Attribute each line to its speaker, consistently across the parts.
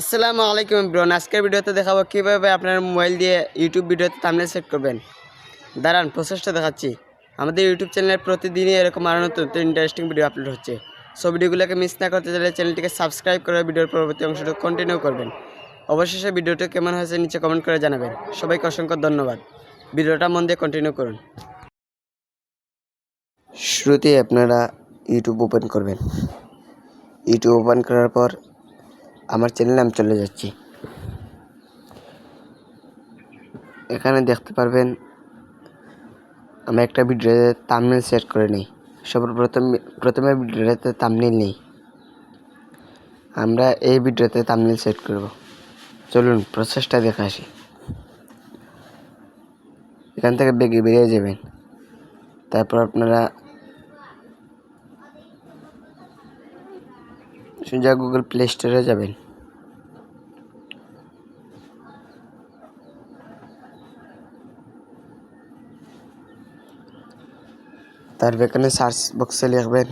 Speaker 1: আসসালামু আলাইকুম ব্রন আজকের ভিডিওতে দেখাবো কীভাবে আপনার মোবাইল দিয়ে ইউটিউব ভিডিওতে থাম্বনেল সেট করবেন। দাঁড়ান প্রসেসটা দেখাচ্ছি। আমাদের ইউটিউব চ্যানেলে প্রতিদিনই এরকম আরও নতুন নতুন ইন্টারেস্টিং ভিডিও আপলোড হচ্ছে। সো ভিডিওগুলোকে মিস না করতে চাইলে চ্যানেলটিকে সাবস্ক্রাইব করে ভিডিওর পরবর্তী অংশটা কন্টিনিউ করবেন। অবশেষে ভিডিওটা কেমন হয়েছে নিচে কমেন্ট করে জানাবেন। সবাইকে অসংখ্য ধন্যবাদ। ভিডিওটা মন দিয়ে কন্টিনিউ করুন। শুরুতে আপনারা ইউটিউব ওপেন করবেন। ইউটিউব ওপেন করার পর আমার চ্যানেলে আমি চলে যাচ্ছি। এখানে দেখতে পারবেন, আমি একটা ভিডিওতে তামনেল সেট করে নিই। সর্বপ্রথম, প্রথমে ভিডিওতে তামনেল নেই। আমরা এই ভিডিওতে তামনেল সেট করব। চলুন প্রসেসটা দেখে আসি। এখান থেকে বেগে বেরিয়ে যাবেন। তারপর আপনারা সোজা গুগল প্লে স্টোরে যাবেন। তারপর এখানে সার্চ বক্সে লিখবেন।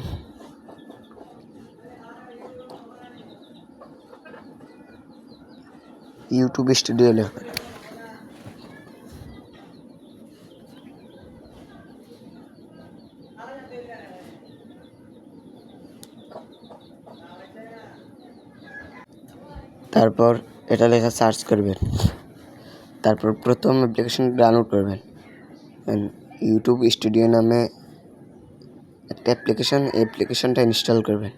Speaker 1: ইউটিউব স্টুডিও লিখবেন। তারপর এটা লেখা সার্চ করবেন। তারপর প্রথম অ্যাপ্লিকেশন ডাউনলোড করবেন। ইউটিউব স্টুডিও নামে একটা অ্যাপ্লিকেশন অ্যাপ্লিকেশনটা ইনস্টল করবেন।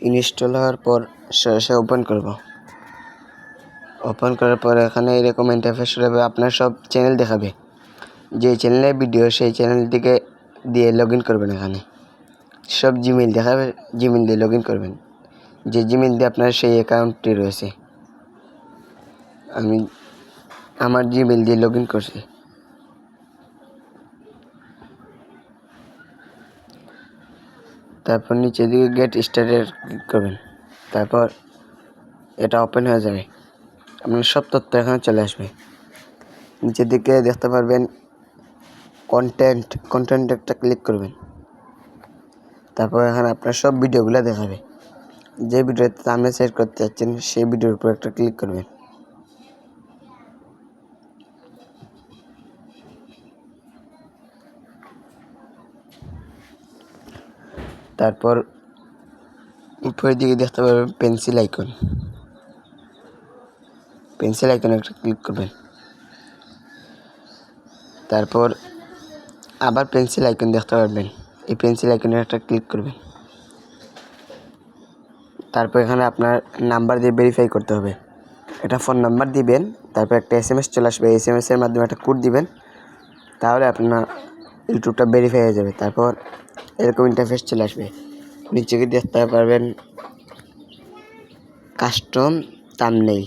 Speaker 1: ইনস্টল হওয়ার পর সরাসরি ওপেন করব। ওপেন করার পর এখানে এরকম ইন্টারফেস হবে আপনার সব চ্যানেল দেখাবে। যে চ্যানেলে ভিডিও সেই চ্যানেলটিকে দিয়ে লগ ইন করবেন এখানে। সব জিমেল দেখাবে জিমেল দিয়ে লগ ইন করবেন। যে জিমেল দিয়ে আপনার সেই অ্যাকাউন্টটি রয়েছে। আমি আমার জিমেল দিয়ে লগ ইন করছি। তারপর নিচের দিকে গেট স্টার্টের ক্লিক করবেন। তারপর এটা ওপেন হয়ে যাবে। আপনার সব তথ্য এখানে চলে আসবে। নিচের দিকে দেখতে পারবেন কন্টেন্ট কন্টেন্ট একটা ক্লিক করবেন। তারপর এখানে আপনার সব ভিডিওগুলো দেখাবে। যে ভিডিওতে আপনি সেট করতে চাচ্ছেন, সেই ভিডিওর উপর একটা ক্লিক করবেন। তারপর উপরের দিকে দেখতে পারবেন পেন্সিল আইকন পেন্সিল আইকনে একটা ক্লিক করবেন। তারপর আবার পেন্সিল আইকন দেখতে পারবেন। এই পেন্সিল আইকনে একটা ক্লিক করবেন। তারপর এখানে আপনার নাম্বার দিয়ে ভেরিফাই করতে হবে। একটা ফোন নাম্বার দিবেন, তারপর একটা এস এম এস চলে আসবে। এস এম এসের মাধ্যমে একটা কোড দিবেন। তাহলে আপনার ইউটিউবটা ভেরিফাই হয়ে যাবে। তারপর এরকম ইন্টারফেস চলে আসবে। নিচে গিয়ে দেখতে পারবেন কাস্টম তামনেই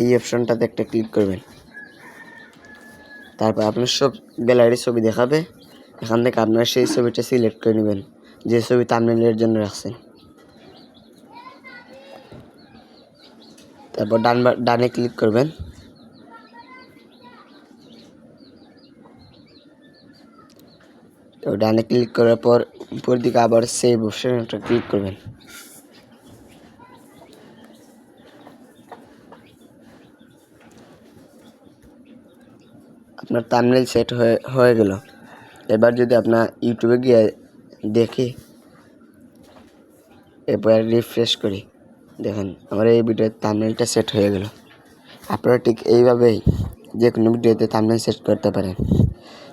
Speaker 1: এই অপশনটাতে একটা ক্লিক করবেন। তারপর আপনার সব গ্যালারি ছবি দেখাবে। এখান থেকে আপনার সেই ছবিটা সিলেক্ট করে নেবেন, যে ছবি তামনেলের জন্য রাখছেন। তারপর ডান ডানে ক্লিক করবেন। তো ডানে ক্লিক করার পর উপর দিকে আবার সেভ অপশন একটা ক্লিক করবেন। আপনার তামনেল সেট হয়ে হয়ে গেল। এবার যদি আপনার ইউটিউবে গিয়ে দেখি, এরপর রিফ্রেশ করি। দেখেন, আমার এই ভিডিওর তামনেলটা সেট হয়ে গেল। আপনারা ঠিক এইভাবেই যে কোনো ভিডিওতে তামনেল সেট করতে পারেন।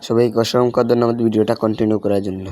Speaker 1: সবাইকে অসংখ্য ধন্যবাদ ভিডিওটা কন্টিনিউ করার জন্য।